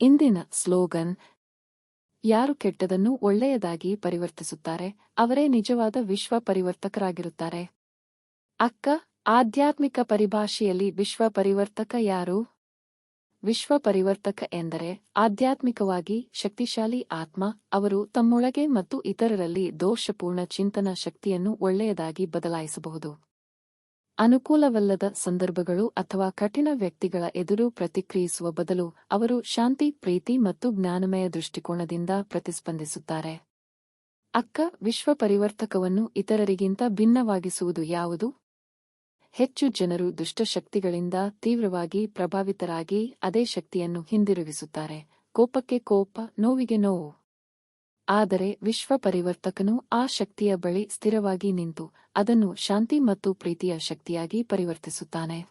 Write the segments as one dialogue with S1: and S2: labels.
S1: ಇಂದಿನ ಸ್ಲೋಗನ್, ಯಾರು ಕೆಟ್ಟದನ್ನು ಒಳ್ಳೆಯದಾಗಿ ಪರಿವರ್ತಿಸುತ್ತಾರೆ, ಅವರೇ ನಿಜವಾದ ವಿಶ್ವ ಪರಿವರ್ತಕರಾಗಿರುತ್ತಾರೆ. ಅಕ್ಕ, ಆಧ್ಯಾತ್ಮಿಕ ಪರಿಭಾಷೆಯಲ್ಲಿ ವಿಶ್ವ ಪರಿವರ್ತಕ ಯಾರು? ವಿಶ್ವ ಪರಿವರ್ತಕ ಎಂದರೆ ಆಧ್ಯಾತ್ಮಿಕವಾಗಿ ಶಕ್ತಿಶಾಲಿ ಆತ್ಮ, ಅವರು ತಮ್ಮೊಳಗೆ ಮತ್ತು ಇತರರಲ್ಲಿ ದೋಷಪೂರ್ಣ ಚಿಂತನ ಶಕ್ತಿಯನ್ನು ಒಳ್ಳೆಯದಾಗಿ ಬದಲಾಯಿಸಬಹುದು. ಅನುಕೂಲವಲ್ಲದ ಸಂದರ್ಭಗಳು ಅಥವಾ ಕಠಿಣ ವ್ಯಕ್ತಿಗಳ ಎದುರು ಪ್ರತಿಕ್ರಿಯಿಸುವ ಬದಲು ಅವರು ಶಾಂತಿ, ಪ್ರೀತಿ ಮತ್ತು ಜ್ಞಾನಮಯ ದೃಷ್ಟಿಕೋನದಿಂದ ಪ್ರತಿಸ್ಪಂದಿಸುತ್ತಾರೆ. ಅಕ್ಕ, ವಿಶ್ವ ಪರಿವರ್ತಕವನ್ನು ಇತರರಿಗಿಂತ ಭಿನ್ನವಾಗಿಸುವುದು ಯಾವುದು? ಹೆಚ್ಚು ಜನರು ದುಷ್ಟಶಕ್ತಿಗಳಿಂದ ತೀವ್ರವಾಗಿ ಪ್ರಭಾವಿತರಾಗಿ ಅದೇ ಶಕ್ತಿಯನ್ನು ಹಿಂದಿರುಗಿಸುತ್ತಾರೆ. ಕೋಪಕ್ಕೆ ಕೋಪ, ನೋವಿಗೆ ನೋವು. ಆದರೆ ವಿಶ್ವ ಪರಿವರ್ತಕನು ಆ ಶಕ್ತಿಯ ಬಳಿ ಸ್ಥಿರವಾಗಿ ನಿಂತು ಅದನ್ನು ಶಾಂತಿ ಮತ್ತು ಪ್ರೀತಿಯ ಶಕ್ತಿಯಾಗಿ ಪರಿವರ್ತಿಸುತ್ತಾನೆ.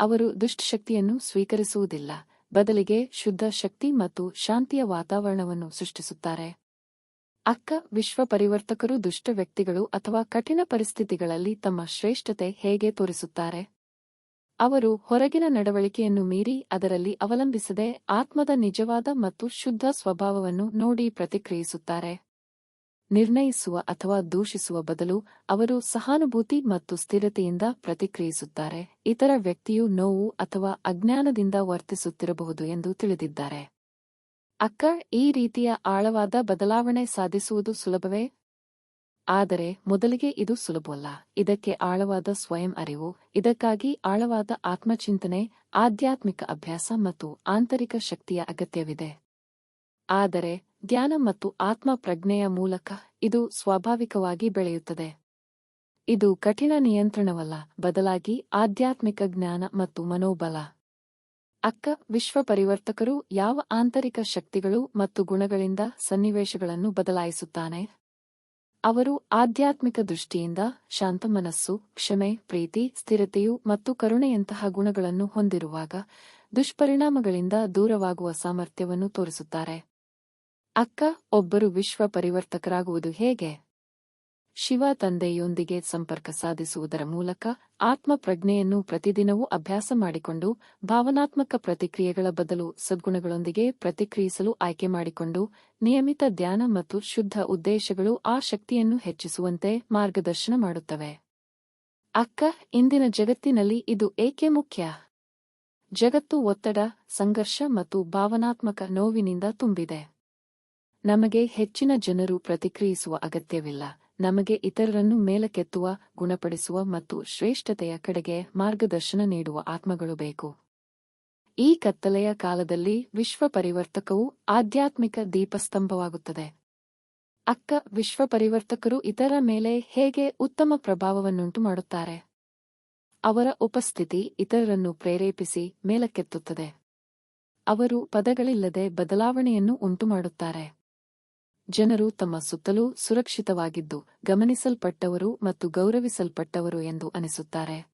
S1: ಅವರು ದುಷ್ಟಶಕ್ತಿಯನ್ನು ಸ್ವೀಕರಿಸುವುದಿಲ್ಲ, ಬದಲಿಗೆ ಶುದ್ಧ ಶಕ್ತಿ ಮತ್ತು ಶಾಂತಿಯ ವಾತಾವರಣವನ್ನು ಸೃಷ್ಟಿಸುತ್ತಾರೆ. ಅಕ್ಕ ವಿಶ್ವ ಪರಿವರ್ತಕರು ದುಷ್ಟ ವ್ಯಕ್ತಿಗಳು ಅಥವಾ ಕಠಿಣ ಪರಿಸ್ಥಿತಿಗಳಲ್ಲಿ ತಮ್ಮ ಶ್ರೇಷ್ಠತೆ ಹೇಗೆ ತೋರಿಸುತ್ತಾರೆ? ಅವರು ಹೊರಗಿನ ನಡವಳಿಕೆಯನ್ನು ಮೀರಿ ಅದರಲ್ಲಿ ಅವಲಂಬಿಸದೆ ಆತ್ಮದ ನಿಜವಾದ ಮತ್ತು ಶುದ್ಧ ಸ್ವಭಾವವನ್ನು ನೋಡಿ ಪ್ರತಿಕ್ರಿಯಿಸುತ್ತಾರೆ. ನಿರ್ಣಯಿಸುವ ಅಥವಾ ದೂಷಿಸುವ ಬದಲು ಅವರು ಸಹಾನುಭೂತಿ ಮತ್ತು ಸ್ಥಿರತೆಯಿಂದ ಪ್ರತಿಕ್ರಿಯಿಸುತ್ತಾರೆ. ಇತರ ವ್ಯಕ್ತಿಯು ನೋವು ಅಥವಾ ಅಜ್ಞಾನದಿಂದ ವರ್ತಿಸುತ್ತಿರಬಹುದು ಎಂದು ತಿಳಿದಿದ್ದಾರೆ. ಅಕ್ಕ, ಈ ರೀತಿಯ ಆಳವಾದ ಬದಲಾವಣೆ ಸಾಧಿಸುವುದು ಸುಲಭವೇ? ಆದರೆ ಮೊದಲಿಗೆ ಇದು ಸುಲಭವಲ್ಲ ಇದಕ್ಕೆ ಆಳವಾದ ಸ್ವಯಂ ಅರಿವು, ಇದಕ್ಕಾಗಿ ಆಳವಾದ ಆತ್ಮಚಿಂತನೆ, ಆಧ್ಯಾತ್ಮಿಕ ಅಭ್ಯಾಸ ಮತ್ತು ಆಂತರಿಕ ಶಕ್ತಿಯ ಅಗತ್ಯವಿದೆ. ಆದರೆ ಧ್ಯಾನ ಮತ್ತು ಆತ್ಮ ಪ್ರಜ್ಞೆಯ ಮೂಲಕ ಇದು ಸ್ವಾಭಾವಿಕವಾಗಿ ಬೆಳೆಯುತ್ತದೆ. ಇದು ಕಠಿಣ ನಿಯಂತ್ರಣವಲ್ಲ, ಬದಲಾಗಿ ಆಧ್ಯಾತ್ಮಿಕ ಜ್ಞಾನ ಮತ್ತು ಮನೋಬಲ. ಅಕ್ಕ ವಿಶ್ವ ಪರಿವರ್ತಕರು ಯಾವ ಆಂತರಿಕ ಶಕ್ತಿಗಳು ಮತ್ತು ಗುಣಗಳಿಂದ ಸನ್ನಿವೇಶಗಳನ್ನು ಬದಲಾಯಿಸುತ್ತಾನೆ? ಅವರು ಆಧ್ಯಾತ್ಮಿಕ ದೃಷ್ಟಿಯಿಂದ ಶಾಂತ ಮನಸ್ಸು, ಕ್ಷಮೆ, ಪ್ರೀತಿ, ಸ್ಥಿರತೆಯು ಮತ್ತು ಕರುಣೆಯಂತಹ ಗುಣಗಳನ್ನು ಹೊಂದಿರುವಾಗ ದುಷ್ಪರಿಣಾಮಗಳಿಂದ ದೂರವಾಗುವ ಸಾಮರ್ಥ್ಯವನ್ನು ತೋರಿಸುತ್ತಾರೆ. ಅಕ್ಕ, ಒಬ್ಬರು ವಿಶ್ವ ಪರಿವರ್ತಕರಾಗುವುದು ಹೇಗೆ? ಶಿವ ತಂದೆಯೊಂದಿಗೆ ಸಂಪರ್ಕ ಸಾಧಿಸುವುದರ ಮೂಲಕ ಆತ್ಮ ಪ್ರಜ್ಞೆಯನ್ನು ಪ್ರತಿದಿನವೂ ಅಭ್ಯಾಸ ಮಾಡಿಕೊಂಡು, ಭಾವನಾತ್ಮಕ ಪ್ರತಿಕ್ರಿಯೆಗಳ ಬದಲು ಸದ್ಗುಣಗಳೊಂದಿಗೆ ಪ್ರತಿಕ್ರಿಯಿಸಲು ಆಯ್ಕೆ ಮಾಡಿಕೊಂಡು, ನಿಯಮಿತ ಧ್ಯಾನ ಮತ್ತು ಶುದ್ಧ ಉದ್ದೇಶಗಳು ಆ ಶಕ್ತಿಯನ್ನು ಹೆಚ್ಚಿಸುವಂತೆ ಮಾರ್ಗದರ್ಶನ ಮಾಡುತ್ತವೆ. ಅಕ್ಕ, ಇಂದಿನ ಜಗತ್ತಿನಲ್ಲಿ ಇದು ಏಕೆ ಮುಖ್ಯ? ಜಗತ್ತು ಒತ್ತಡ, ಸಂಘರ್ಷ ಮತ್ತು ಭಾವನಾತ್ಮಕ ನೋವಿನಿಂದ ತುಂಬಿದೆ. ನಮಗೆ ಹೆಚ್ಚಿನ ಜನರು ಪ್ರತಿಕ್ರಿಯಿಸುವ ಅಗತ್ಯವಿಲ್ಲ. ನಮಗೆ ಇತರರನ್ನು ಮೇಲಕ್ಕೆತ್ತುವ, ಗುಣಪಡಿಸುವ ಮತ್ತು ಶ್ರೇಷ್ಠತೆಯ ಕಡೆಗೆ ಮಾರ್ಗದರ್ಶನ ನೀಡುವ ಆತ್ಮಗಳು ಬೇಕು. ಈ ಕತ್ತಲೆಯ ಕಾಲದಲ್ಲಿ ವಿಶ್ವ ಪರಿವರ್ತಕವು ಆಧ್ಯಾತ್ಮಿಕ ದೀಪಸ್ತಂಭವಾಗುತ್ತದೆ. ಅಕ್ಕ ವಿಶ್ವ ಪರಿವರ್ತಕರು ಇತರ ಮೇಲೆ ಹೇಗೆ ಉತ್ತಮ ಪ್ರಭಾವವನ್ನುಂಟು ಮಾಡುತ್ತಾರೆ? ಅವರ ಉಪಸ್ಥಿತಿ ಇತರರನ್ನು ಪ್ರೇರೇಪಿಸಿ ಮೇಲಕ್ಕೆತ್ತುತ್ತದೆ. ಅವರು ಪದಗಳಿಲ್ಲದೆ ಬದಲಾವಣೆಯನ್ನು ಉಂಟುಮಾಡುತ್ತಾರೆ. ಜನರು ತಮ್ಮ ಸುತ್ತಲೂ ಸುರಕ್ಷಿತವಾಗಿದ್ದು ಗಮನಿಸಲ್ಪಟ್ಟವರು ಮತ್ತು ಗೌರವಿಸಲ್ಪಟ್ಟವರು ಎಂದು ಅನಿಸುತ್ತಾರೆ.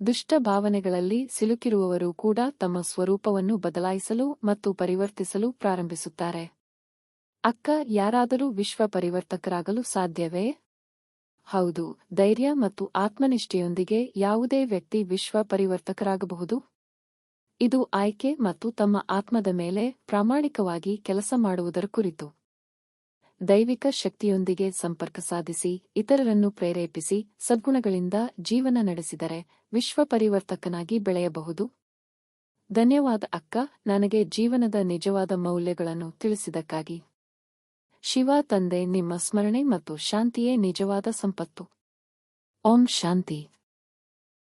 S1: ದುಷ್ಟ ಭಾವನೆಗಳಲ್ಲಿ ಸಿಲುಕಿರುವವರು ಕೂಡ ತಮ್ಮ ಸ್ವರೂಪವನ್ನು ಬದಲಾಯಿಸಲು ಮತ್ತು ಪರಿವರ್ತಿಸಲು ಪ್ರಾರಂಭಿಸುತ್ತಾರೆ. ಅಕ್ಕ, ಯಾರಾದರೂ ವಿಶ್ವ ಪರಿವರ್ತಕರಾಗಲು ಸಾಧ್ಯವೇ? ಹೌದು, ಧೈರ್ಯ ಮತ್ತು ಆತ್ಮನಿಷ್ಠೆಯೊಂದಿಗೆ ಯಾವುದೇ ವ್ಯಕ್ತಿ ವಿಶ್ವ ಪರಿವರ್ತಕರಾಗಬಹುದು. ಇದು ಆಯ್ಕೆ ಮತ್ತು ತಮ್ಮ ಆತ್ಮದ ಮೇಲೆ ಪ್ರಾಮಾಣಿಕವಾಗಿ ಕೆಲಸ ಮಾಡುವುದರ ಕುರಿತು. ದೈವಿಕ ಶಕ್ತಿಯೊಂದಿಗೆ ಸಂಪರ್ಕ ಸಾಧಿಸಿ, ಇತರರನ್ನು ಪ್ರೇರೇಪಿಸಿ, ಸದ್ಗುಣಗಳಿಂದ ಜೀವನ ನಡೆಸಿದರೆ ವಿಶ್ವ ಪರಿವರ್ತಕನಾಗಿ ಬೆಳೆಯಬಹುದು. ಧನ್ಯವಾದ ಅಕ್ಕ, ನನಗೆ ಜೀವನದ ನಿಜವಾದ ಮೌಲ್ಯಗಳನ್ನು ತಿಳಿಸಿದಕ್ಕಾಗಿ ಶಿವ ತಂದೆ, ನಿಮ್ಮ ಸ್ಮರಣೆ ಮತ್ತು ಶಾಂತಿಯೇ ನಿಜವಾದ ಸಂಪತ್ತು. ಓಂ ಶಾಂತಿ.